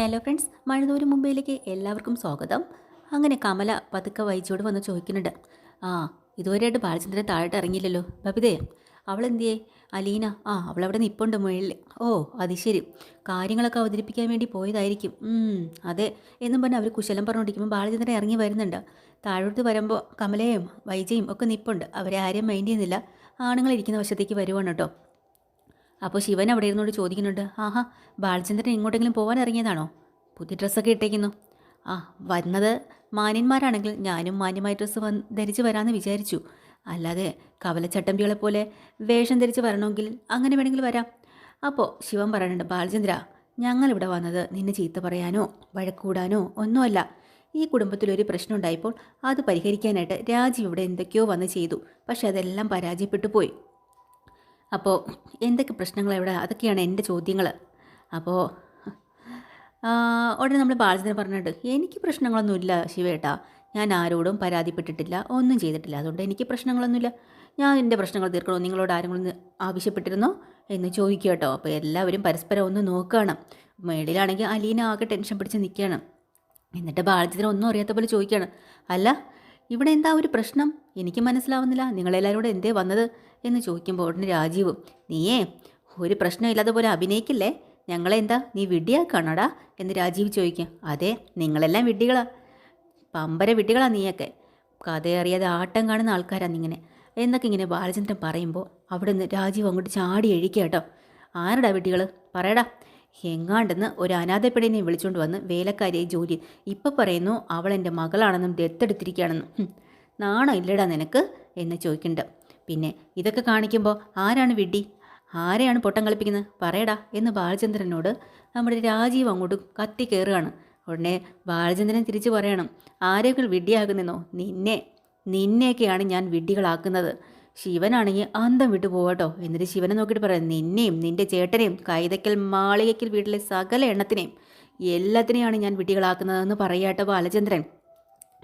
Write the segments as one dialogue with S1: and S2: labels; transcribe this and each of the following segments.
S1: Hello friends മഴതൂര് മുംബൈയിലേക്ക് എല്ലാവർക്കും സ്വാഗതം. അങ്ങനെ കമല പതുക്കെ വൈജോട് വന്ന് ചോദിക്കുന്നുണ്ട്. ആ ഇതുവരെയായിട്ട് ബാലചന്ദ്രൻ താഴോട്ട് ഇറങ്ങിയില്ലല്ലോ ബബിതേ. അവളെന്തിയേ? അലീന ആ അവളവിടെ നിപ്പുണ്ട് മുകളിൽ. ഓ അത് ശരി. കാര്യങ്ങളൊക്കെ അവതരിപ്പിക്കാൻ വേണ്ടി പോയതായിരിക്കും. അതെ. എന്നും പറഞ്ഞ് അവർ കുശലം പറഞ്ഞുകൊണ്ടിരിക്കുമ്പോൾ ബാലചന്ദ്രൻ ഇറങ്ങി വരുന്നുണ്ട്. താഴോട്ട് വരുമ്പോൾ കമലയും വൈജയും ഒക്കെ നിപ്പുണ്ട്. അവരെ ആരെയും മൈൻഡ് ചെയ്യുന്നില്ല. ആണുങ്ങൾ ഇരിക്കുന്ന വശത്തേക്ക് വരുവാണ് കേട്ടോ. അപ്പോൾ ശിവൻ അവിടെ ഇരുന്നോട് ചോദിക്കുന്നുണ്ട് ആഹാ ബാലചന്ദ്രൻ എങ്ങോട്ടെങ്കിലും പോകാൻ ഇറങ്ങിയതാണോ? പുതിയ ഡ്രസ്സൊക്കെ ഇട്ടേക്കുന്നു. ആ വന്നത് മാന്യന്മാരാണെങ്കിൽ ഞാനും മാന്യമായ ഡ്രസ്സ് വന്ന് ധരിച്ച് വരാമെന്ന് വിചാരിച്ചു. അല്ലാതെ കവലച്ചട്ടമ്പികളെ പോലെ വേഷം ധരിച്ച് വരണമെങ്കിൽ അങ്ങനെ വേണമെങ്കിൽ വരാം. അപ്പോൾ ശിവൻ പറയുന്നുണ്ട് ബാലചന്ദ്ര ഞങ്ങളിവിടെ വന്നത് നിന്നെ ചീത്ത പറയാനോ വഴക്കൂടാനോ ഒന്നുമല്ല. ഈ കുടുംബത്തിലൊരു പ്രശ്നം ഉണ്ടായപ്പോൾ അത് പരിഹരിക്കാനായിട്ട് രാജീവ് ഇവിടെ എന്തൊക്കെയോ വന്ന് ചെയ്തു. പക്ഷെ അതെല്ലാം പരാജയപ്പെട്ടു പോയി. അപ്പോൾ എന്തൊക്കെ പ്രശ്നങ്ങൾ എവിടെ അതൊക്കെയാണ് എന്റെ ചോദ്യങ്ങൾ അപ്പോൾ ഉടനെ നമ്മൾ ബാലചന്ദ്രൻ പറഞ്ഞിട്ട് എനിക്ക് പ്രശ്നങ്ങളൊന്നുമില്ല ശിവേട്ടാ. ഞാൻ ആരോടും പരാതിപ്പെട്ടിട്ടില്ല ഒന്നും ചെയ്തിട്ടില്ല. അതുകൊണ്ട് എനിക്ക് പ്രശ്നങ്ങളൊന്നുമില്ല. ഞാൻ എന്റെ പ്രശ്നങ്ങൾ തീർക്കണോ? നിങ്ങളോട് ആരെങ്കിലും ആവശ്യപ്പെട്ടിരുന്നോ? എന്ന് ചോദിക്കുക കേട്ടോ. അപ്പോൾ എല്ലാവരും പരസ്പരം ഒന്ന് നോക്കുകയാണ് മേളിലാണെങ്കിൽ അലീന ആകെ ടെൻഷൻ പിടിച്ച് നിൽക്കുകയാണ്. എന്നിട്ട് ബാലചന്ദ്രൻ ഒന്നും അറിയാത്ത പോലെ ചോദിക്കുകയാണ് അല്ല ഇവിടെ എന്താ ഒരു പ്രശ്നം? എനിക്ക് മനസ്സിലാവുന്നില്ല. നിങ്ങളെല്ലാവരും കൂടെ എന്തേ വന്നത്? എന്ന് ചോദിക്കുമ്പോൾ ഉടനെ രാജീവും നീയേ ഒരു പ്രശ്നമില്ലാതെ പോലെ അഭിനയിക്കില്ലേ? ഞങ്ങളെന്താ നീ വിഡ്ഢിയാക്കാണോടാ? എന്ന് രാജീവ് ചോദിക്കും. അതെ നിങ്ങളെല്ലാം വിഡ്ഢികളാ. പമ്പര വിഡ്ഢികളാ നീയൊക്കെ. കഥയറിയാതെ ആട്ടം കാണുന്ന ആൾക്കാരാണ് ഇങ്ങനെ എന്നൊക്കെ ഇങ്ങനെ ബാലചന്ദ്രൻ പറയുമ്പോൾ അവിടെ നിന്ന് രാജീവ് അങ്ങോട്ട് ചാടി എഴിക്കുക കേട്ടോ. ആരടാ വിഡ്ഢികൾ പറയടാ. എങ്ങാണ്ടെന്ന് ഒരു അനാഥപ്പെടിനെ വിളിച്ചുകൊണ്ട് വന്ന് വേലക്കാരിയെ ജോലി. ഇപ്പം പറയുന്നു അവൾ എന്റെ മകളാണെന്നും ദത്തെടുത്തിരിക്കുകയാണെന്നും നാണോ നാണം ഇല്ലടാ നിനക്ക്? എന്ന് ചോദിക്കുന്നുണ്ട്. പിന്നെ ഇതൊക്കെ കാണിക്കുമ്പോൾ ആരാണ് വിഡ്ഢി ആരെയാണ് പൊട്ടം കളിപ്പിക്കുന്നത്? പറയടാ എന്ന് ബാലചന്ദ്രനോട് നമ്മുടെ രാജീവ് അങ്ങോട്ട് കത്തി കയറുകയാണ് ഉടനെ ബാലചന്ദ്രൻ തിരിച്ചു പറയണം ആരെയൊക്കെ വിഡ്ഢിയാകുന്നെന്നോ നിന്നെ നിന്നെയൊക്കെയാണ് ഞാൻ വിഡ്ഢികളാക്കുന്നത് ശിവനാണെങ്കിൽ അന്തം വിട്ടു പോകട്ടോ എന്നിട്ട് ശിവനെ നോക്കിയിട്ട് പറയാം നിന്നെയും നിന്റെ ചേട്ടനെയും കൈതക്കൽ മാളികയ്ക്കൽ വീട്ടിലെ സകല എണ്ണത്തിനെയും എല്ലാത്തിനെയാണ് ഞാൻ വിഡ്ഢികളാക്കുന്നതെന്ന് പറയാട്ടോ ബാലചന്ദ്രൻ.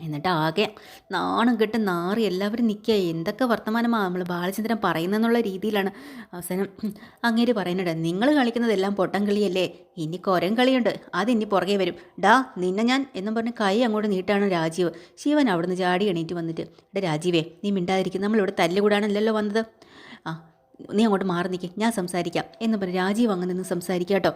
S1: എന്നിട്ട് ആകെ നാണം കെട്ട് നാറി എല്ലാവരും നിൽക്കുക എന്തൊക്കെ വർത്തമാനമാണ് നമ്മൾ ബാലചന്ദ്രൻ പറയുന്നതെന്നുള്ള രീതിയിലാണ് അവസാനം അങ്ങേര് പറയുന്നുണ്ട് നിങ്ങൾ കളിക്കുന്നതെല്ലാം പൊട്ടം കളിയല്ലേ? ഇനി കൊരം കളിയുണ്ട്. അതിനി പുറകെ വരും. ഡാ നിന്നെ ഞാൻ എന്നും പറഞ്ഞ് കൈ അങ്ങോട്ട് നീട്ടാണ് രാജീവ്. ശിവൻ അവിടുന്ന് ചാടി എണീറ്റ് വന്നിട്ട് എടാ രാജീവേ നീ മിണ്ടാതിരിക്കും. നമ്മളിവിടെ തല്ലുകൂടാണല്ലോ വന്നത്. ആ നീ അങ്ങോട്ട് മാറി നിൽക്കേ ഞാൻ സംസാരിക്കാം. എന്ന് പറഞ്ഞ് രാജീവ് അങ്ങനെ നിന്ന് സംസാരിക്കാം കേട്ടോ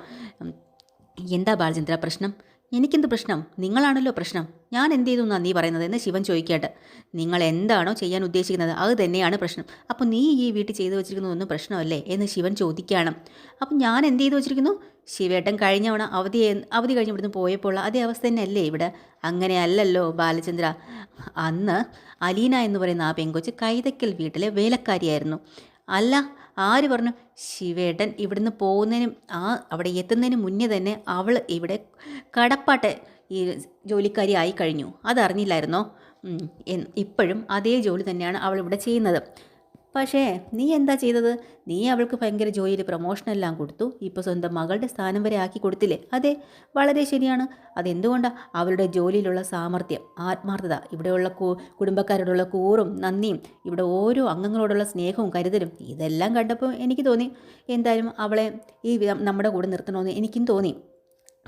S1: എന്താ ബാലചന്ദ്ര പ്രശ്നം? എനിക്കെന്ത് പ്രശ്നം? നിങ്ങളാണല്ലോ പ്രശ്നം. ഞാൻ എന്ത് ചെയ്തു എന്നാണ് നീ പറയുന്നത്? എന്ന് ശിവൻ ചോദിക്കട്ടെ. നിങ്ങൾ എന്താണോ ചെയ്യാൻ ഉദ്ദേശിക്കുന്നത്? അത് തന്നെയാണ് പ്രശ്നം. അപ്പോൾ നീ ഈ വീട്ടിൽ ചെയ്തു വെച്ചിരിക്കുന്നതൊന്നും പ്രശ്നമല്ലേ? എന്ന് ശിവൻ ചോദിക്കുകയാണ്. അപ്പം ഞാൻ എന്ത് ചെയ്തു വെച്ചിരിക്കുന്നു? ശിവേട്ടൻ കഴിഞ്ഞവണ അവധി അവധി കഴിഞ്ഞ് ഇവിടുന്ന് പോയപ്പോൾ അതേ അവസ്ഥ തന്നെയല്ലേ ഇവിടെ? അങ്ങനെയല്ലല്ലോ ബാലചന്ദ്ര. അന്ന് അലീന എന്ന് പറയുന്ന ആ പെങ്കൊച്ച് കൈതക്കൽ വീട്ടിലെ വേലക്കാരിയായിരുന്നു. അല്ല ആര് പറഞ്ഞു? ശിവേട്ടൻ ഇവിടുന്ന് പോകുന്നതിനും ആ അവിടെ എത്തുന്നതിന് മുന്നേ തന്നെ അവൾ ഇവിടെ കടപ്പാട്ട് ഈ ജോലിക്കാരി ആയി കഴിഞ്ഞു. അതറിഞ്ഞില്ലായിരുന്നോ? ഇപ്പോഴും അതേ ജോലി തന്നെയാണ് അവൾ ഇവിടെ ചെയ്യുന്നത്. പക്ഷേ നീ എന്താ ചെയ്തത്? നീ അവൾക്ക് ഭയങ്കര ജോലിയിൽ പ്രൊമോഷനെല്ലാം കൊടുത്തു. ഇപ്പോൾ സ്വന്തം മകളുടെ സ്ഥാനം വരെ ആക്കി കൊടുത്തില്ലേ? അതെ വളരെ ശരിയാണ്. അതെന്തുകൊണ്ടാണ് അവളുടെ ജോലിയിലുള്ള സാമർഥ്യം ആത്മാർത്ഥത ഇവിടെയുള്ള കുടുംബക്കാരോടുള്ള കൂറും നന്ദിയും ഇവിടെ ഓരോ അംഗങ്ങളോടുള്ള സ്നേഹവും കരുതലും ഇതെല്ലാം കണ്ടപ്പോൾ എനിക്ക് തോന്നി. എന്തായാലും അവളെ ഈ നമ്മുടെ കൂടെ നിർത്തണമെന്ന് എനിക്കും തോന്നി.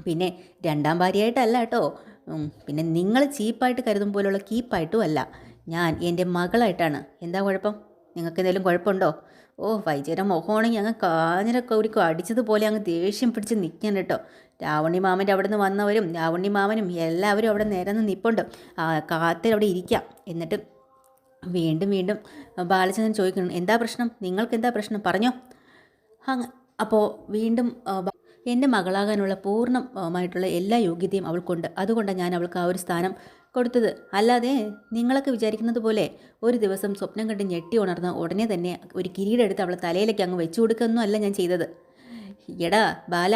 S1: പിന്നെ രണ്ടാം ഭാര്യയായിട്ടല്ല കേട്ടോ. പിന്നെ നിങ്ങൾ ചീപ്പായിട്ട് കരുതും പോലുള്ള കീപ്പായിട്ടും അല്ല. ഞാൻ എന്റെ മകളായിട്ടാണ്. എന്താ കുഴപ്പം? നിങ്ങൾക്ക് എന്തെങ്കിലും കുഴപ്പമുണ്ടോ? ഓ വൈചേരം മുഖമാണെങ്കിൽ അങ്ങ് കാഞ്ഞിരൊക്കെ ഒരു അടിച്ചതുപോലെ അങ്ങ് ദേഷ്യം പിടിച്ച് നിൽക്കാൻ കേട്ടോ. രാവണി മാമന്റെ അവിടെ നിന്ന് വന്നവരും രാവണി മാമനും എല്ലാവരും അവിടെ നിരന്ന് നിൽപ്പുണ്ട് ആ കാത്തിൽ അവിടെ ഇരിക്കാം. എന്നിട്ട് വീണ്ടും വീണ്ടും ബാലചന്ദ്രൻ ചോദിക്കുന്നു എന്താ പ്രശ്നം? നിങ്ങൾക്ക് എന്താ പ്രശ്നം? പറഞ്ഞോ. അങ്ങ് അപ്പോൾ വീണ്ടും എന്റെ മകളാകാനുള്ള പൂർണമായിട്ടുള്ള എല്ലാ യോഗ്യതയും അവൾക്കുണ്ട്. അതുകൊണ്ടാണ് ഞാൻ അവൾക്ക് ആ ഒരു സ്ഥാനം കൊടുത്തത്. അല്ലാതെ നിങ്ങളൊക്കെ വിചാരിക്കുന്നത് പോലെ ഒരു ദിവസം സ്വപ്നം കണ്ട് ഞെട്ടി ഉണർന്ന് ഉടനെ തന്നെ ഒരു കിരീടം എടുത്ത് അവളെ തലയിലേക്ക് അങ്ങ് വെച്ചു കൊടുക്കുകയൊന്നും അല്ല ഞാൻ ചെയ്തത്. എടാ ബാല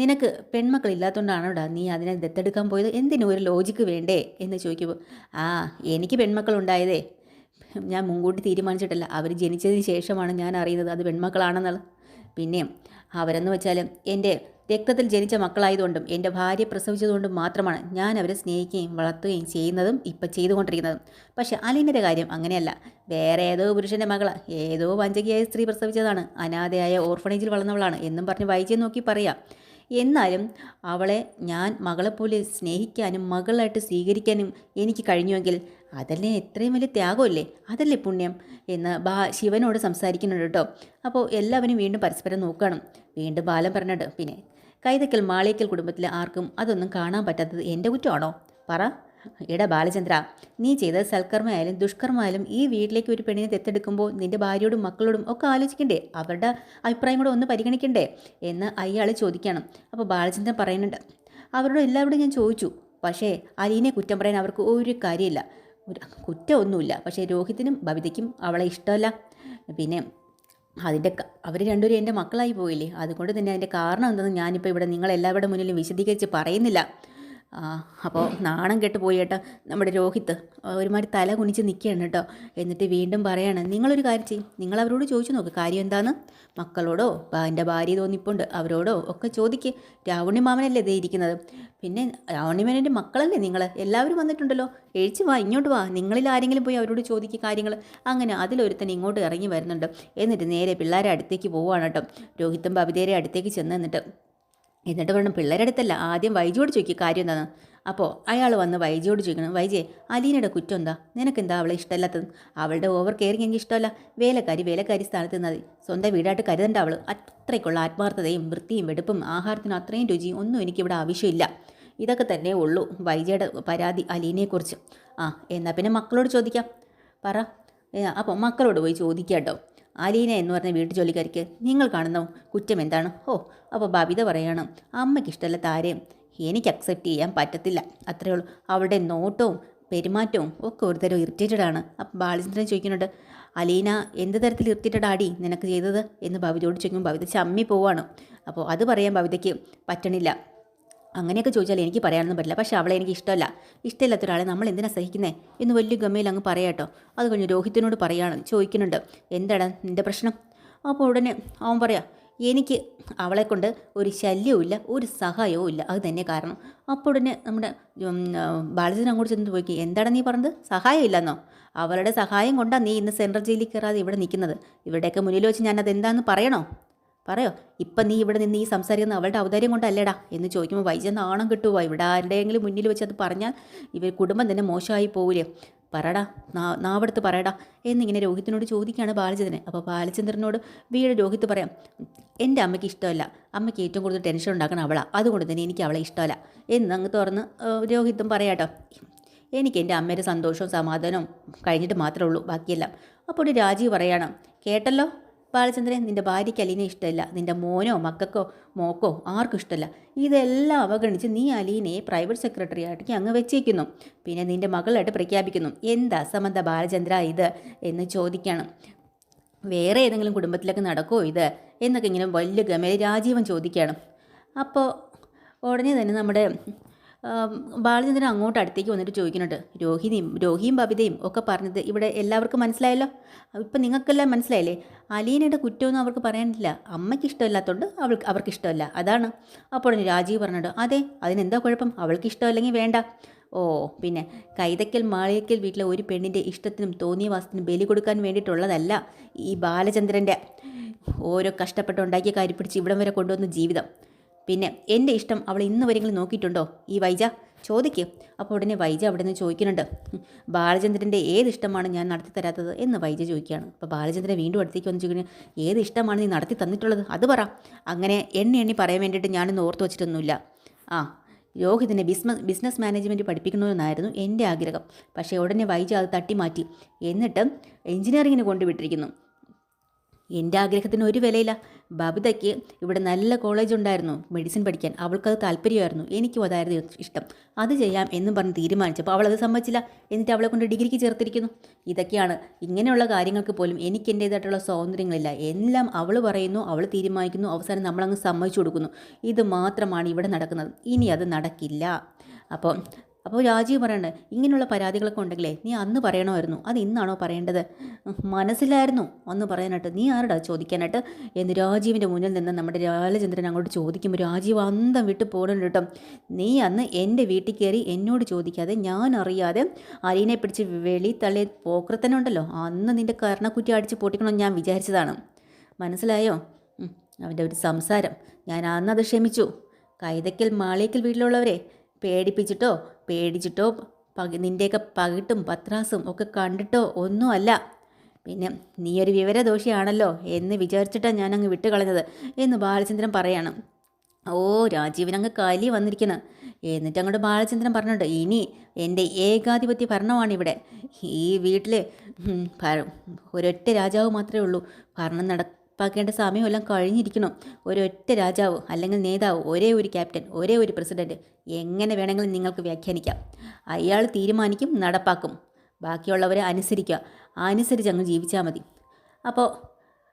S1: നിനക്ക് പെൺമക്കളില്ലാത്തതുകൊണ്ടാണോടാ നീ അതിനെ ദത്തെടുക്കാൻ പോയത്? എന്തിനും ഒരു ലോജിക്ക് വേണ്ടേ? എന്ന് ചോദിക്കുമ്പോൾ ആ എനിക്ക് പെൺമക്കളുണ്ടായതേ ഞാൻ മുൻകൂട്ടി തീരുമാനിച്ചിട്ടല്ല. അവർ ജനിച്ചതിന് ശേഷമാണ് ഞാൻ അറിയുന്നത് അത് പെൺമക്കളാണെന്നുള്ളത്. പിന്നെ അവരെന്ന് വെച്ചാൽ എന്റെ രക്തത്തിൽ ജനിച്ച മക്കളായതുകൊണ്ടും എന്റെ ഭാര്യ പ്രസവിച്ചതുകൊണ്ടും മാത്രമാണ് ഞാൻ അവരെ സ്നേഹിക്കുകയും വളർത്തുകയും ചെയ്യുന്നതും ഇപ്പം ചെയ്തുകൊണ്ടിരിക്കുന്നതും. പക്ഷേ അലീനയുടെ കാര്യം അങ്ങനെയല്ല. വേറെ ഏതോ പുരുഷന്റെ മകള. ഏതോ വഞ്ചകിയായ സ്ത്രീ പ്രസവിച്ചതാണ്. അനാഥയായ ഓർഫണേജിൽ വളർന്നവളാണ് എന്നും പറഞ്ഞ് വായിച്ചേ നോക്കി പറയാം. എന്നാലും അവളെ ഞാൻ മകളെപ്പോലെ സ്നേഹിക്കാനും മകളായിട്ട് സ്വീകരിക്കാനും എനിക്ക് കഴിഞ്ഞുവെങ്കിൽ അതല്ലേ ഇത്രയും വലിയ ത്യാഗമല്ലേ? അതല്ലേ പുണ്യം? എന്ന് ബാ ശിവനോട് സംസാരിക്കുന്നുണ്ട് കേട്ടോ. അപ്പോൾ എല്ലാവരും വീണ്ടും പരസ്പരം നോക്കണം. വീണ്ടും ബാലം പറഞ്ഞിട്ട് പിന്നെ കൈതക്കൽ മാളിയക്കൽ കുടുംബത്തിലെ ആർക്കും അതൊന്നും കാണാൻ പറ്റാത്തത് എന്റെ കുറ്റമാണോ? പറ. എടാ ബാലചന്ദ്ര നീ ചെയ്ത സൽക്കർമ്മമായാലും ദുഷ്കർമ്മമായാലും ഈ വീട്ടിലേക്ക് ഒരു പെണ്ണിനെ തെത്തെടുക്കുമ്പോൾ നിന്റെ ഭാര്യയോടും മക്കളോടും ഒക്കെ ആലോചിക്കണ്ടേ? അവരുടെ അഭിപ്രായം കൂടെ ഒന്ന് പരിഗണിക്കണ്ടേ? എന്ന് അയാൾ ചോദിക്കണം. അപ്പോൾ ബാലചന്ദ്രൻ പറയുന്നുണ്ട്. അവരോട് എല്ലാവരോടും ഞാൻ ചോദിച്ചു. പക്ഷേ അലീനെ കുറ്റം പറയാൻ അവർക്ക് ഒരു കാര്യമില്ല. ഒരു കുറ്റമൊന്നുമില്ല. പക്ഷേ രോഹിത്തിനും ബബിതയ്ക്കും അവളെ ഇഷ്ടമല്ല. പിന്നെ അതിന്റെ അവർ രണ്ടുപേരും എന്റെ മക്കളായി പോയില്ലേ? അതുകൊണ്ട് തന്നെ അതിന്റെ കാരണം എന്തെന്ന് ഞാനിപ്പോൾ ഇവിടെ നിങ്ങളെല്ലാവരുടെ മുന്നിലും വിശദീകരിച്ച് പറയുന്നില്ല. അപ്പോൾ നാണം കെട്ട് പോയി കേട്ടോ നമ്മുടെ രോഹിത്ത് ഒരുമാതിരി തല കുനിച്ച് നിൽക്കുകയാണ് കേട്ടോ എന്നിട്ട് വീണ്ടും പറയാണ് നിങ്ങളൊരു കാര്യം ചെയ്യും. നിങ്ങൾ അവരോട് ചോദിച്ചു നോക്ക് കാര്യം എന്താണ് മക്കളോടോ എന്റെ ഭാര്യ തോന്നിപ്പുണ്ട് അവരോടോ ഒക്കെ ചോദിക്ക്. രാവണി മാമനല്ലേ ഇതേ ഇരിക്കുന്നത്. പിന്നെ രാവണിമേനന്റെ മക്കളല്ലേ നിങ്ങൾ എല്ലാവരും വന്നിട്ടുണ്ടല്ലോ. എഴിച്ച് വാ ഇങ്ങോട്ട് വാ. നിങ്ങളിൽ ആരെങ്കിലും പോയി അവരോട് ചോദിക്കുക കാര്യങ്ങൾ അങ്ങനെ അതിലൊരുത്തൻ ഇങ്ങോട്ട് ഇറങ്ങി വരുന്നുണ്ട്. എന്നിട്ട് നേരെ പിള്ളേരെ അടുത്തേക്ക് പോവുകയാണ് കേട്ടോ രോഹിത്തും ബബിതേരെ അടുത്തേക്ക് ചെന്ന് എന്നിട്ട് എന്നിട്ട് പറഞ്ഞു പിള്ളേരുടെ അടുത്തല്ല ആദ്യം വൈജിയോട് ചോദിക്കുക കാര്യം എന്താണ് അപ്പോൾ അയാൾ വന്ന് വൈജിയോട് ചോദിക്കണം വൈജയെ അലീനയുടെ കുറ്റം എന്താ? നിനക്കെന്താ അവളെ ഇഷ്ടമല്ലാത്തത്? അവളുടെ ഓവർ കെയറിങ് എനിക്ക് ഇഷ്ടമല്ല. വേലക്കാരി വേലക്കാരി സ്ഥാനത്ത് നിന്നത് സ്വന്തം വീടായിട്ട് കരുതണ്ട അവൾ അത്രയ്ക്കുള്ള ആത്മാർത്ഥതയും വൃത്തിയും വെടുപ്പും ആഹാരത്തിനും അത്രയും രുചിയും ഒന്നും എനിക്കിവിടെ ആവശ്യമില്ല. ഇതൊക്കെ തന്നെ ഉള്ളൂ വൈജയുടെ പരാതി അലീനയെക്കുറിച്ച്. ആ എന്നാൽ പിന്നെ മക്കളോട് ചോദിക്കാം. പറ. അപ്പോൾ മക്കളോട് പോയി ചോദിക്കാം കേട്ടോ അലീന എന്ന് പറഞ്ഞ വീട്ടു ജോലിക്കാരിക്ക് നിങ്ങൾ കാണുന്ന കുറ്റം എന്താണ്? ഓ അപ്പോൾ ബബിത പറയണം അമ്മയ്ക്ക് ഇഷ്ടമല്ല താരയും എനിക്ക് അക്സെപ്റ്റ് ചെയ്യാൻ പറ്റത്തില്ല. അത്രയേ ഉള്ളൂ. അവളുടെ നോട്ടവും പെരുമാറ്റവും ഒക്കെ ഒരു തരം ഇറിറ്റേറ്റഡ് ആണ്. അപ്പം ബാലചന്ദ്രൻ ചോദിക്കുന്നുണ്ട് അലീന എന്ത് തരത്തിൽ ഇറിറ്റേറ്റഡ് ആടി നിനക്ക് ചെയ്തത്? എന്ന് ഭവിതയോട് ചോദിക്കുമ്പോൾ ഭവിത ചമ്മി പോവാണ്. അപ്പോൾ അത് പറയാൻ ഭവിതയ്ക്ക് പറ്റണില്ല. അങ്ങനെയൊക്കെ ചോദിച്ചാൽ എനിക്ക് പറയാനൊന്നും പറ്റില്ല. പക്ഷേ അവളെ എനിക്ക് ഇഷ്ടമല്ല. ഇഷ്ടമില്ലാത്ത ഒരാളെ നമ്മൾ എന്തിനാ സഹിക്കുന്നേ? എന്ന് വലിയ ഗമയിൽ അങ്ങ് പറയാട്ടോ അത് കഴിഞ്ഞ് രോഹിത്തിനോട് പറയാണ് ചോദിക്കുന്നുണ്ട് എന്താണ് നിന്റെ പ്രശ്നം? അപ്പോൾ ഉടനെ അവൻ പറയാം എനിക്ക് അവളെ കൊണ്ട് ഒരു ശല്യവും ഒരു സഹായവും ഇല്ല. അത് തന്നെ കാരണം. അപ്പോൾ ഉടനെ നമ്മുടെ ബാലചന്ദ്രൻ അങ്ങോട്ട് ചെന്ന് പോയിക്ക് എന്താണ് നീ പറഞ്ഞത്? സഹായം ഇല്ലെന്നോ? അവളുടെ സഹായം കൊണ്ടാണ് നീ ഇന്ന് സെൻട്രൽ ജയിലിൽ കയറാതെ ഇവിടെ നിൽക്കുന്നത്. ഇവിടെയൊക്കെ മുന്നിൽ വെച്ച് ഞാനത് എന്താണെന്ന് പറയണോ? പറയോ? ഇപ്പം നീ ഇവിടെ നിന്ന് ഈ സംസാരിക്കുന്ന അവളുടെ ഔദാര്യം കൊണ്ടല്ലേടാ എന്ന് ചോദിക്കുമ്പോൾ വൈജൻ നാണം കിട്ടുമോ ഇവിടെ ആരുടെയെങ്കിലും മുന്നിൽ വെച്ച് അത് പറഞ്ഞാൽ ഇവർ കുടുംബം തന്നെ മോശമായി പോവില്ലേ? പറടാ നാ നാവെടുത്ത് പറയടാ എന്നിങ്ങനെ രോഹിത്തിനോട് ചോദിക്കുകയാണ് ബാലചന്ദ്രൻ. അപ്പോൾ ബാലചന്ദ്രനോട് വീട് രോഹിത്ത് പറയാം എന്റെ അമ്മയ്ക്ക് ഇഷ്ടമല്ല. അമ്മയ്ക്ക് ഏറ്റവും കൂടുതൽ ടെൻഷൻ ഉണ്ടാക്കണം അവളാണ് അതുകൊണ്ട് തന്നെ എനിക്ക് അവളെ ഇഷ്ടമല്ല. എന്ന് അങ്ങ് തുറന്ന് രോഹിത്തും പറയാട്ടോ എനിക്ക് എന്റെ അമ്മയുടെ സന്തോഷവും സമാധാനവും കഴിഞ്ഞിട്ട് മാത്രമേ ഉള്ളൂ. ബാക്കിയെല്ലാം. അപ്പോൾ രാജീവ് പറയണം കേട്ടല്ലോ? ബാലചന്ദ്രൻ നിന്റെ ഭാര്യയ്ക്ക് അലീനെ ഇഷ്ടമല്ല. നിന്റെ മോനോ മക്കൾക്കോ മോക്കോ ആർക്കും ഇഷ്ടമല്ല. ഇതെല്ലാം അവഗണിച്ച് നീ അലീനയെ പ്രൈവറ്റ് സെക്രട്ടറി ആയിട്ട് അങ്ങ് വെച്ചേക്കുന്നു. പിന്നെ നിന്റെ മകളായിട്ട് പ്രഖ്യാപിക്കുന്നു. എന്താ അസമന്ത ബാലചന്ദ്ര ഇത്? എന്ന് ചോദിക്കണം. വേറെ ഏതെങ്കിലും കുടുംബത്തിലൊക്കെ നടക്കുമോ ഇത്? എന്നൊക്കെ ഇങ്ങനെ വലിയ ഗമേ രാജീവൻ ചോദിക്കണം. അപ്പോൾ ഉടനെ തന്നെ നമ്മുടെ ബാലചന്ദ്രൻ അങ്ങോട്ട് അടുത്തേക്ക് വന്നിട്ട് ചോദിക്കുന്നുണ്ട്. രോഹിണിയും രോഹിയും ബബിതയും ഒക്കെ പറഞ്ഞത് ഇവിടെ എല്ലാവർക്കും മനസ്സിലായല്ലോ? ഇപ്പം നിങ്ങൾക്കെല്ലാം മനസ്സിലായില്ലേ? അലീനയുടെ കുറ്റമൊന്നും അവർക്ക് പറയാനില്ല. അമ്മയ്ക്ക് ഇഷ്ടമില്ലാത്തതുകൊണ്ട് അവൾക്ക് അവർക്ക് ഇഷ്ടമല്ല. അതാണ്. അപ്പോൾ രാജീവ് പറഞ്ഞിട്ട് അതെ അതിനെന്താ കുഴപ്പം? അവൾക്ക് ഇഷ്ടമല്ലെങ്കിൽ വേണ്ട. ഓ പിന്നെ കൈതക്കൽ മാളിയക്കൽ വീട്ടിലെ ഒരു പെണ്ണിന്റെ ഇഷ്ടത്തിനും തോന്നിയവാസത്തിനും ബലി കൊടുക്കാൻ വേണ്ടിയിട്ടുള്ളതല്ല ഈ ബാലചന്ദ്രന്റെ ഓരോ കഷ്ടപ്പെട്ടുണ്ടാക്കിയ കാര്യം പിടിച്ച് ഇവിടം വരെ കൊണ്ടുവന്ന ജീവിതം. പിന്നെ എന്റെ ഇഷ്ടം അവൾ ഇന്ന് വരെങ്കിലും നോക്കിയിട്ടുണ്ടോ? ഈ വൈജ? ചോദിക്ക്. അപ്പോൾ ഉടനെ വൈജ അവിടെ നിന്ന് ചോദിക്കുന്നുണ്ട് ബാലചന്ദ്രന്റെ ഏത് ഇഷ്ടമാണ് ഞാൻ നടത്തി തരാത്തത് എന്ന് വൈജ ചോദിക്കുകയാണ്. അപ്പോൾ ബാലചന്ദ്രൻ വീണ്ടും അടുത്തേക്ക് വന്ന് ചോദിക്കുന്നത് ഏത് ഇഷ്ടമാണ് നീ നടത്തി തന്നിട്ടുള്ളത്? അത് പറ. അങ്ങനെ എണ്ണി എണ്ണി പറയാൻ വേണ്ടിയിട്ട് ഞാനൊന്ന് ഓർത്ത് വെച്ചിട്ടൊന്നുമില്ല. ആ രോഹിതിനെ ബിസിനസ് ബിസിനസ് മാനേജ്മെന്റ് പഠിപ്പിക്കണമെന്നായിരുന്നു എന്റെ ആഗ്രഹം. പക്ഷേ ഉടനെ വൈജ അത് തട്ടിമാറ്റി. എന്നിട്ട് എഞ്ചിനീയറിങ്ങിന് കൊണ്ടുവിട്ടിരിക്കുന്നു. എന്റെ ആഗ്രഹത്തിന് ഒരു വിലയില്ല. ബബിതയ്ക്ക് ഇവിടെ നല്ല കോളേജ് ഉണ്ടായിരുന്നു. മെഡിസിൻ പഠിക്കാൻ അവൾക്കത് താല്പര്യമായിരുന്നു. എനിക്കും അതായിരുന്നു ഇഷ്ടം. അത് ചെയ്യാം എന്നും പറഞ്ഞ് തീരുമാനിച്ചപ്പോൾ അവൾ അത് സമ്മതിച്ചില്ല. എന്നിട്ട് അവളെ കൊണ്ട് ഡിഗ്രിക്ക് ചേർത്തിരിക്കുന്നു. ഇതൊക്കെയാണ് ഇങ്ങനെയുള്ള കാര്യങ്ങൾക്ക് പോലും എനിക്ക് എന്റേതായിട്ടുള്ള സ്വാതന്ത്ര്യങ്ങളില്ല. എല്ലാം അവൾ പറയുന്നു അവൾ തീരുമാനിക്കുന്നു. അവസാനം നമ്മളങ്ങ് സമ്മതിച്ചു കൊടുക്കുന്നു. ഇത് മാത്രമാണ് ഇവിടെ നടക്കുന്നത്. ഇനി അത് നടക്കില്ല. അപ്പോൾ അപ്പോൾ രാജീവ് പറയണ്ട ഇങ്ങനെയുള്ള പരാതികളൊക്കെ ഉണ്ടെങ്കിലേ നീ അന്ന് പറയണമായിരുന്നു. അത് ഇന്നാണോ പറയേണ്ടത്? മനസ്സിലായിരുന്നു അന്ന് പറയാനായിട്ട്. നീ ആരടാ ചോദിക്കാനായിട്ട്? എന്ന് രാജീവിന്റെ മുന്നിൽ നിന്ന് നമ്മുടെ രാജചന്ദ്രൻ അങ്ങോട്ട് ചോദിക്കുമ്പോൾ രാജീവ് അന്തം വിട്ട് പോകണം കേട്ടോ. നീ അന്ന് എന്റെ വീട്ടിൽ കയറി എന്നോട് ചോദിക്കാതെ ഞാൻ അറിയാതെ അലീനെ പിടിച്ച് വെളി തള്ളി പോക്രത്തനുണ്ടല്ലോ. അന്ന് നിന്റെ കർണക്കുറ്റി അടിച്ച് പൊട്ടിക്കണമെന്ന് ഞാൻ വിചാരിച്ചതാണ്. മനസ്സിലായോ? അവന്റെ ഒരു സംസാരം. ഞാൻ അന്നത് ക്ഷമിച്ചു. കൈതയ്ക്കൽ മാളിയക്കൽ വീട്ടിലുള്ളവരെ പേടിപ്പിച്ചിട്ടോ പേടിച്ചിട്ടോ പക നിന്റെയൊക്കെ പകിട്ടും പത്രാസും ഒക്കെ കണ്ടിട്ടോ ഒന്നുമല്ല. പിന്നെ നീയൊരു വിവരദോഷിയാണല്ലോ എന്ന് വിചാരിച്ചിട്ടാണ് ഞാനങ്ങ് വിട്ടുകളഞ്ഞത് എന്ന് ബാലചന്ദ്രൻ പറയാണ്. ഓ രാജീവനങ്ങ് കലി വന്നിരിക്കുന്നു. എന്നിട്ട് അങ്ങോട്ട് ബാലചന്ദ്രൻ പറഞ്ഞിട്ടുണ്ട് ഇനി എന്റെ ഏകാധിപത്യ ഭരണമാണ് ഇവിടെ ഈ വീട്ടിൽ ഒരൊറ്റ രാജാവ് മാത്രമേ ഉള്ളൂ. ഭരണം നടപ്പാക്കേണ്ട സമയമെല്ലാം കഴിഞ്ഞിരിക്കണം. ഒരൊറ്റ രാജാവ് അല്ലെങ്കിൽ നേതാവ് ഒരേ ഒരു ക്യാപ്റ്റൻ ഒരേ ഒരു പ്രസിഡന്റ് എങ്ങനെ വേണമെങ്കിലും നിങ്ങൾക്ക് വ്യാഖ്യാനിക്കാം. അയാൾ തീരുമാനിക്കും നടപ്പാക്കും. ബാക്കിയുള്ളവരെ അനുസരിക്കുക. അനുസരിച്ച് അങ്ങ് ജീവിച്ചാൽ മതി. അപ്പോൾ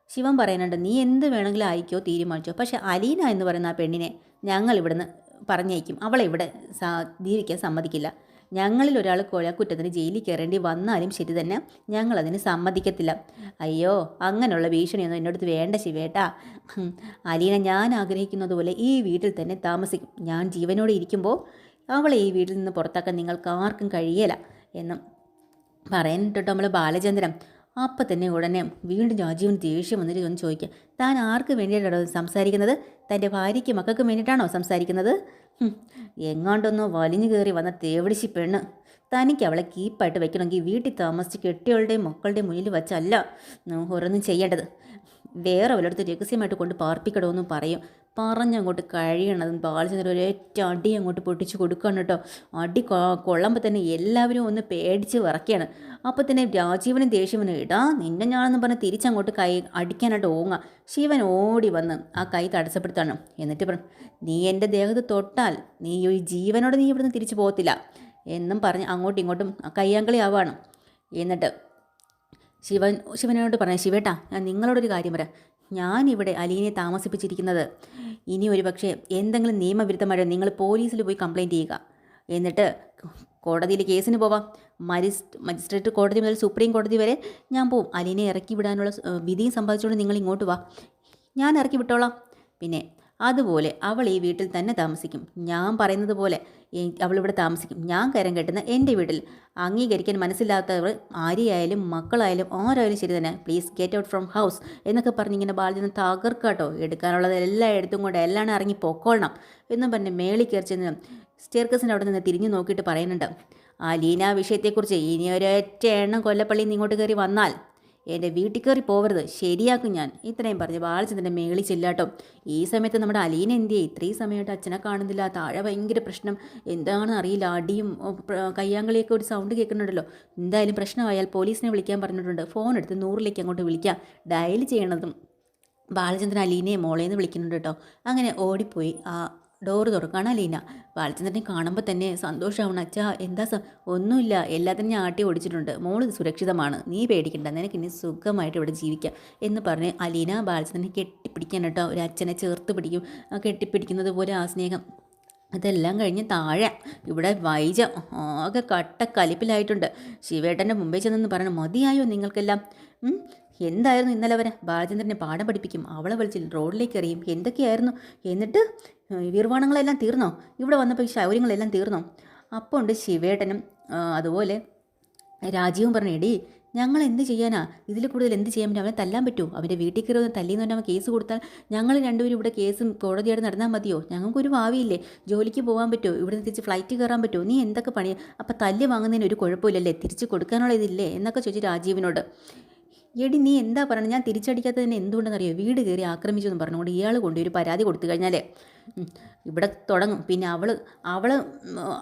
S1: ശിവൻ പറയുന്നുണ്ട് നീ എന്ത് വേണമെങ്കിലും ആയിക്കോ തീരുമാനിച്ചോ. പക്ഷെ അലീന എന്ന് പറയുന്ന ആ പെണ്ണിനെ ഞങ്ങൾ ഇവിടുന്ന് പറഞ്ഞയക്കും. അവളെ ഇവിടെ ജീവിക്കാൻ സമ്മതിക്കില്ല. ഞങ്ങളിൽ ഒരാൾ കൊലക്കുറ്റത്തിന് ജയിലിൽ കയറേണ്ടി വന്നാലും ശരി തന്നെ ഞങ്ങളതിന് സമ്മതിക്കത്തില്ല. അയ്യോ അങ്ങനെയുള്ള ഭീഷണിയൊന്നും എന്നോടത്ത് വേണ്ട ശിവേട്ടാ. അലീന ഞാൻ ആഗ്രഹിക്കുന്നത് പോലെ ഈ വീട്ടിൽ തന്നെ താമസിക്കും. ഞാൻ ജീവനോടെ ഇരിക്കുമ്പോൾ അവളെ ഈ വീട്ടിൽ നിന്ന് പുറത്താക്കാൻ നിങ്ങൾക്ക് ആർക്കും കഴിയല എന്നും പറയാനിട്ടോ നമ്മൾ ബാലചന്ദ്രൻ. അപ്പം തന്നെ ഉടനെ വീണ്ടും രാജീവൻ ദേഷ്യം വന്നിട്ട് ഒന്ന് ചോദിക്കുക താൻ ആർക്ക് വേണ്ടിയിട്ടാണോ സംസാരിക്കുന്നത്? തന്റെ ഭാര്യയ്ക്ക് മക്കൾക്കും വേണ്ടിയിട്ടാണോ സംസാരിക്കുന്നത്? എങ്ങാണ്ടൊന്നോ വലിഞ്ഞു കയറി വന്ന തേവടിശി പെണ്ണ് തനിക്ക് അവളെ കീപ്പായിട്ട് വെക്കണമെങ്കിൽ വീട്ടിൽ താമസിച്ച് കെട്ടികളുടെയും മക്കളുടെയും മുന്നിൽ വച്ചല്ല ഒരൊന്നും ചെയ്യേണ്ടത്. വേറെ അവളടുത്ത് രഹസ്യമായിട്ട് കൊണ്ട് പാർപ്പിക്കണമെന്നും പറയും. പറഞ്ഞങ്ങോട്ട് കഴിയണതും ബാലചന്ദ്രൻ ഒരൊറ്റ അടി അങ്ങോട്ട് പൊട്ടിച്ച് കൊടുക്കണം കേട്ടോ. അടി കൊള്ളുമ്പോൾ തന്നെ എല്ലാവരും ഒന്ന് പേടിച്ച് വിറക്കുകയാണ് അപ്പോൾ തന്നെ രാജീവനും ദേഷ്യവനും ഇടാ നിന്നെ ഞാനെന്ന് പറഞ്ഞ് തിരിച്ചങ്ങോട്ട് കൈ അടിക്കാനായിട്ട് ഓങ്ങ. ശിവൻ ഓടി വന്ന് ആ കൈ തടസ്സപ്പെടുത്താണ്. എന്നിട്ട് പറഞ്ഞു നീ എന്റെ ദേഹത്ത് തൊട്ടാൽ നീ ഈ ജീവനോടെ നീ ഇവിടുന്ന് തിരിച്ചു പോകത്തില്ല. എന്നും പറഞ്ഞ് അങ്ങോട്ടും ഇങ്ങോട്ടും കയ്യാങ്കളി ആവാണ്. എന്നിട്ട് ശിവൻ ശിവനോട് പറഞ്ഞു ശിവേട്ടാ ഞാൻ നിങ്ങളോടൊരു കാര്യം പറയാം. ഞാൻ ഇവിടെ അലീനെ താമസിപ്പിച്ചിരിക്കുന്നത്. ഇനി ഒരു പക്ഷേ എന്തെങ്കിലും നിയമവിരുദ്ധമായോ നിങ്ങൾ പോലീസിൽ പോയി കംപ്ലയിന്റ് ചെയ്യുക. എന്നിട്ട് കോടതിയിൽ കേസിന് പോവാം. മജിസ് മജിസ്ട്രേറ്റ് കോടതി മുതൽ സുപ്രീം കോടതി വരെ ഞാൻ പോവും. അലീനെ ഇറക്കി വിടാനുള്ള വിധിയും സമ്പാദിച്ചുകൊണ്ട് നിങ്ങൾ ഇങ്ങോട്ട് വാ. ഞാൻ ഇറക്കി വിട്ടോളാം. പിന്നെ അതുപോലെ അവൾ ഈ വീട്ടിൽ തന്നെ താമസിക്കും. ഞാൻ പറയുന്നത് പോലെ അവളിവിടെ താമസിക്കും. ഞാൻ കരം കെട്ടുന്ന എന്റെ വീട്ടിൽ അംഗീകരിക്കാൻ മനസ്സിലാത്തവർ ആരെയായാലും മക്കളായാലും ആരായാലും ശരി തന്നെ please get out from house എന്നൊക്കെ പറഞ്ഞ് ഇങ്ങനെ ബാലിന് തകർക്കാട്ടോ. എടുക്കാനുള്ളത് എല്ലാം എടുത്തും കൊണ്ട് എല്ലാം ഇറങ്ങി പൊക്കോളണം എന്നും പറഞ്ഞ് മേളിൽ കയറി സ്റ്റേർക്കസിന്റെ അവിടെ നിന്ന് തിരിഞ്ഞു നോക്കിയിട്ട് പറയുന്നുണ്ട്. ആ ലീന വിഷയത്തെക്കുറിച്ച് ഇനി ഒരൊറ്റ എണ്ണം കൊല്ലപ്പള്ളിയിൽ നിന്ന് ഇങ്ങോട്ട് കയറി വന്നാൽ എന്റെ വീട്ടിൽ കയറി പോവരുത്. ശരിയാക്കും ഞാൻ. ഇത്രയും പറഞ്ഞ് ബാലചന്ദ്രന്റെ മേളി ചെല്ലാട്ടോ. ഈ സമയത്ത് നമ്മുടെ അലീന എന്തിയെ ഇത്രയും സമയമായിട്ട് അച്ഛനെ കാണുന്നില്ല. താഴെ ഭയങ്കര പ്രശ്നം. എന്താണെന്ന് അറിയില്ല. അടിയും കയ്യാങ്കളിയൊക്കെ ഒരു സൗണ്ട് കേൾക്കുന്നുണ്ടല്ലോ. എന്തായാലും പ്രശ്നമായാൽ പോലീസിനെ വിളിക്കാൻ പറഞ്ഞിട്ടുണ്ട്. ഫോൺ എടുത്ത് നൂറിലേക്ക് അങ്ങോട്ട് വിളിക്കാം. ഡയൽ ചെയ്യണതും ബാലചന്ദ്രൻ അലീനയെ മോളേന്ന് വിളിക്കുന്നുണ്ട് കേട്ടോ. അങ്ങനെ ഓടിപ്പോയി. ആ ഡോറ് തുറക്കാണ് അലീന ബാലചന്ദ്രനെ കാണുമ്പോൾ തന്നെ സന്തോഷമാവണം അച്ഛാ എന്താ സ ഒന്നുമില്ല. എല്ലാത്തിനും ഞാൻ ആട്ടി ഓടിച്ചിട്ടുണ്ട്. മോൾ സുരക്ഷിതമാണ്. നീ പേടിക്കണ്ട. നിനക്ക് ഇനി സുഖമായിട്ട് ഇവിടെ ജീവിക്കാം എന്ന് പറഞ്ഞ് അലീന ബാലചന്ദ്രനെ കെട്ടിപ്പിടിക്കാൻ കേട്ടോ. ഒരു അച്ഛനെ ചേർത്ത് പിടിക്കും. കെട്ടിപ്പിടിക്കുന്നത് പോലെ ആ സ്നേഹം. അതെല്ലാം കഴിഞ്ഞ് താഴെ ഇവിടെ വൈജ ആകെ കട്ട കലിപ്പിലായിട്ടുണ്ട് ശിവേട്ടന്റെ മുമ്പേ ചെന്നെന്ന് പറഞ്ഞു മതിയായോ നിങ്ങൾക്കെല്ലാം? എന്തായിരുന്നു ഇന്നലെ വരെ ബാലചന്ദ്രനെ പാഠം പഠിപ്പിക്കും. അവളെ വിളിച്ച് റോഡിലേക്ക് എറിയും. എന്തൊക്കെയായിരുന്നു? എന്നിട്ട് വീർവാണങ്ങളെല്ലാം തീർന്നോ? ഇവിടെ വന്നപ്പോൾ ഈ ശൗര്യങ്ങളെല്ലാം തീർന്നോ? അപ്പോൾ ഉണ്ട് ശിവേട്ടനും അതുപോലെ രാജീവും പറഞ്ഞു എടീ ഞങ്ങൾ എന്ത് ചെയ്യാനാ? ഇതിൽ കൂടുതൽ എന്ത് ചെയ്യാൻ പറ്റും? അവനെ തല്ലാൻ പറ്റുമോ അവന്റെ വീട്ടിൽ കയറി ഒന്ന് തല്ലിയെന്ന് പറഞ്ഞാൽ കേസ് കൊടുത്താൽ ഞങ്ങൾ രണ്ടുപേരും ഇവിടെ കേസും കോടതിയായിട്ട് നടന്നാൽ മതിയോ? ഞങ്ങൾക്കൊരു ഭാവിയില്ലേ? ജോലിക്ക് പോകാൻ പറ്റുമോ? ഇവിടെ നിന്ന് തിരിച്ച് ഫ്ലൈറ്റ് കയറാൻ പറ്റുമോ? നീ എന്തൊക്കെ പണി അപ്പം തല്ല് വാങ്ങുന്നതിന് ഒരു കുഴപ്പമില്ലല്ലേ? തിരിച്ച് കൊടുക്കാനുള്ള ഇതില്ലേ? എന്നൊക്കെ ചോദിച്ചു രാജീവിനോട്. എടി നീ എന്താ പറയുന്നത് ഞാൻ തിരിച്ചടിക്കാത്തതിന് എന്തുകൊണ്ടെന്നറിയോ? വീട് കയറി ആക്രമിച്ചു എന്ന് പറഞ്ഞുകൊണ്ട് ഇയാൾ കൊണ്ടൊരു പരാതി കൊടുത്തു കഴിഞ്ഞാൽ ഇവിടെ തുടങ്ങും. പിന്നെ അവൾ അവൾ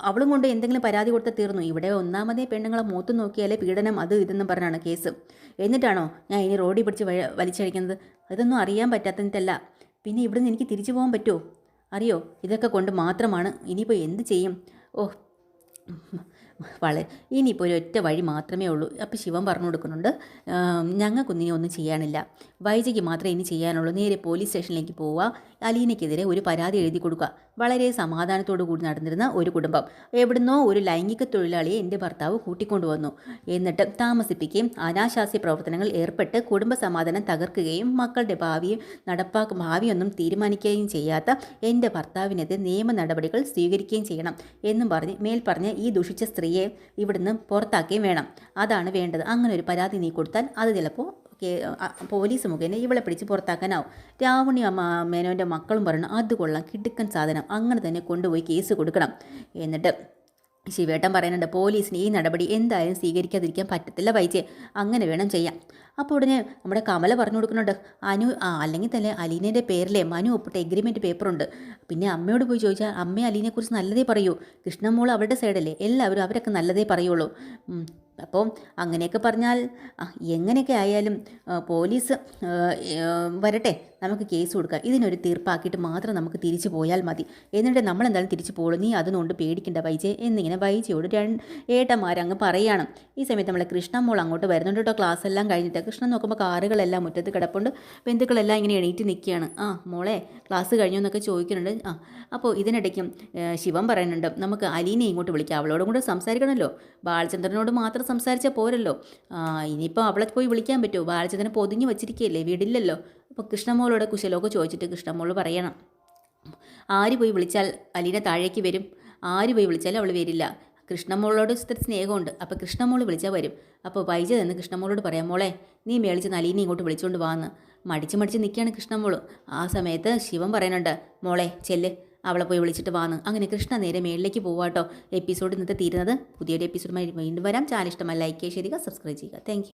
S1: അവളും കൊണ്ട് എന്തെങ്കിലും പരാതി കൊടുത്താൽ തീർന്നു. ഇവിടെ ഒന്നാമതേ പെണ്ണുങ്ങളെ മൂത്ത് നോക്കിയാലേ പീഡനം അത് ഇതെന്ന് പറഞ്ഞാണ് കേസ്. എന്നിട്ടാണോ ഞാൻ ഇനി റോഡിൽ പിടിച്ച് വലിച്ചടിക്കുന്നത്? അതൊന്നും അറിയാൻ പറ്റാത്തതല്ല പിന്നെ ഇവിടുന്ന് എനിക്ക് തിരിച്ചു പോകാൻ പറ്റുമോ? അറിയോ? ഇതൊക്കെ കൊണ്ട് മാത്രമാണ് ഇനിയിപ്പോൾ എന്ത് ചെയ്യും? ഓ വളരെ ഇനിയിപ്പോൾ ഒരു ഒറ്റ വഴി മാത്രമേ ഉള്ളൂ. അപ്പോൾ ശിവൻ പറഞ്ഞു കൊടുക്കുന്നുണ്ട് ഞങ്ങൾക്കൊന്നും ഇനി ഒന്നും ചെയ്യാനില്ല. വൈജയ്ക്ക് മാത്രമേ ഇനി ചെയ്യാനുള്ളൂ. നേരെ പോലീസ് സ്റ്റേഷനിലേക്ക് പോവുക. അലീനയ്ക്കെതിരെ ഒരു പരാതി എഴുതി കൊടുക്കുക. വളരെ സമാധാനത്തോടു കൂടി നടന്നിരുന്ന ഒരു കുടുംബം. എവിടുന്നോ ഒരു ലൈംഗിക തൊഴിലാളിയെ എന്റെ ഭർത്താവ് കൂട്ടിക്കൊണ്ടുവന്നു. എന്നിട്ട് താമസിപ്പിക്കുകയും അനാശാസ്യ പ്രവർത്തനങ്ങൾ ഏർപ്പെട്ട് കുടുംബ സമാധാനം തകർക്കുകയും മക്കളുടെ ഭാവിയും നടപ്പാക്ക ഭാവിയൊന്നും തീരുമാനിക്കുകയും ചെയ്യാത്ത എന്റെ ഭർത്താവിനെതിരെ നിയമ നടപടികൾ സ്വീകരിക്കുകയും ചെയ്യണം എന്നും പറഞ്ഞ് മേൽ ഈ ദുഷിച്ച സ്ത്രീയെ ഇവിടുന്ന് പുറത്താക്കുകയും വേണം. അതാണ് വേണ്ടത്. അങ്ങനെ ഒരു പരാതി നീ കൊടുത്താൽ അത് ചിലപ്പോൾ പോലീസ് മുഖേന ഇവളെ പിടിച്ച് പുറത്താക്കാനാവും. രാവണി മേനോന്റെ മക്കളും പറഞ്ഞു അത് കൊള്ളാം കിടുക്കൻ സാധനം അങ്ങനെ തന്നെ കൊണ്ടുപോയി കേസ് കൊടുക്കണം. എന്നിട്ട് ശിവേട്ടൻ പറയുന്നുണ്ട് പോലീസിന് ഈ നടപടി എന്തായാലും സ്വീകരിക്കാതിരിക്കാൻ പറ്റത്തില്ല വൈജെ അങ്ങനെ വേണം ചെയ്യാം അപ്പോൾ ഉടനെ നമ്മുടെ കമല പറഞ്ഞു കൊടുക്കുന്നുണ്ട് അനു ആ അല്ലെങ്കിൽ തന്നെ അലീനയുടെ പേരിലെ മനു ഒപ്പിട്ട എഗ്രിമെന്റ് പേപ്പറുണ്ട് പിന്നെ അമ്മയോട് പോയി ചോദിച്ചാൽ അമ്മ അലീനെക്കുറിച്ച് നല്ലതേ പറയൂ. കൃഷ്ണമോൾ അവരുടെ സൈഡല്ലേ എല്ലാവരും അവരൊക്കെ നല്ലതേ പറയുള്ളൂ. അപ്പോൾ അങ്ങനെയൊക്കെ പറഞ്ഞാൽ എങ്ങനെയൊക്കെ ആയാലും പോലീസ് വരട്ടെ നമുക്ക് കേസ് കൊടുക്കാം. ഇതിനൊരു തീർപ്പാക്കിയിട്ട് മാത്രം നമുക്ക് തിരിച്ചു പോയാൽ മതി. എന്നിട്ട് നമ്മൾ എന്തായാലും തിരിച്ചു പോകുള്ളൂ നീ അതുകൊണ്ട് പേടിക്കേണ്ട വൈജയ്. എന്നിങ്ങനെ വൈജയോട് രണ്ട് ഏട്ടന്മാരങ്ങ് പറയുകയാണ് ഈ സമയത്ത് നമ്മളെ കൃഷ്ണമോൾ അങ്ങോട്ട് വരുന്നുണ്ട് കേട്ടോ. ക്ലാസ് എല്ലാം കഴിഞ്ഞിട്ട്. കൃഷ്ണൻ നോക്കുമ്പോൾ കാറുകളെല്ലാം മുറ്റത്ത് കിടപ്പുണ്ട്. ബന്ധുക്കളെല്ലാം ഇങ്ങനെ എണീറ്റ് നിൽക്കുകയാണ് ആ മോളെ ക്ലാസ് കഴിഞ്ഞു എന്നൊക്കെ ചോദിക്കുന്നുണ്ട്. ആ അപ്പോൾ ഇതിനിടയ്ക്കും ശിവം പറയുന്നുണ്ട്. നമുക്ക് അലീനെ ഇങ്ങോട്ട് വിളിക്കാം. അവളോടും കൂടെ സംസാരിക്കണമല്ലോ ബാലചന്ദ്രനോട് മാത്രം സംസാരിച്ചാൽ പോരല്ലോ. ഇനിയിപ്പോൾ അവളെ പോയി വിളിക്കാൻ പറ്റുമോ ബാലചന്ദ്രനെ പൊതിഞ്ഞ് വെച്ചിരിക്കുകയല്ലേ വീടില്ലല്ലോ. അപ്പോൾ കൃഷ്ണമോളോട് കുശലമൊക്കെ ചോദിച്ചിട്ട് കൃഷ്ണമോൾ പറയണം. ആര് പോയി വിളിച്ചാൽ അലീന താഴേക്ക് വരും? ആര് പോയി വിളിച്ചാലും അവൾ വരില്ല. കൃഷ്ണമോളോട് ഇത്തിരി സ്നേഹമുണ്ട്. അപ്പോൾ കൃഷ്ണമോൾ വിളിച്ചാൽ വരും. അപ്പോൾ വൈജ നിന്ന് കൃഷ്ണമോളോട് പറയാം മോളെ നീ മേളിച്ച് അലീനെ ഇങ്ങോട്ട് വിളിച്ചുകൊണ്ട് വാന്ന്. മടിച്ച് മടിച്ച് നിൽക്കുകയാണ് കൃഷ്ണമോൾ ആ സമയത്ത് ശിവൻ പറയുന്നുണ്ട് മോളെ ചെല്ല്. അവളെ പോയി വിളിച്ചിട്ട് വാന്ന് അങ്ങനെ കൃഷ്ണ നേരെ മേളിലേക്ക് പോവാട്ടോ എപ്പിസോഡ് ഇന്നത്തെ തീരുന്നത്. പുതിയൊരു എപ്പിസോഡുമായി വീണ്ടും വരാം. ചാനൽ ഇഷ്ടമായി ലൈക്ക് ചെയ്യുക സബ്സ്ക്രൈബ് ചെയ്യുക താങ്ക്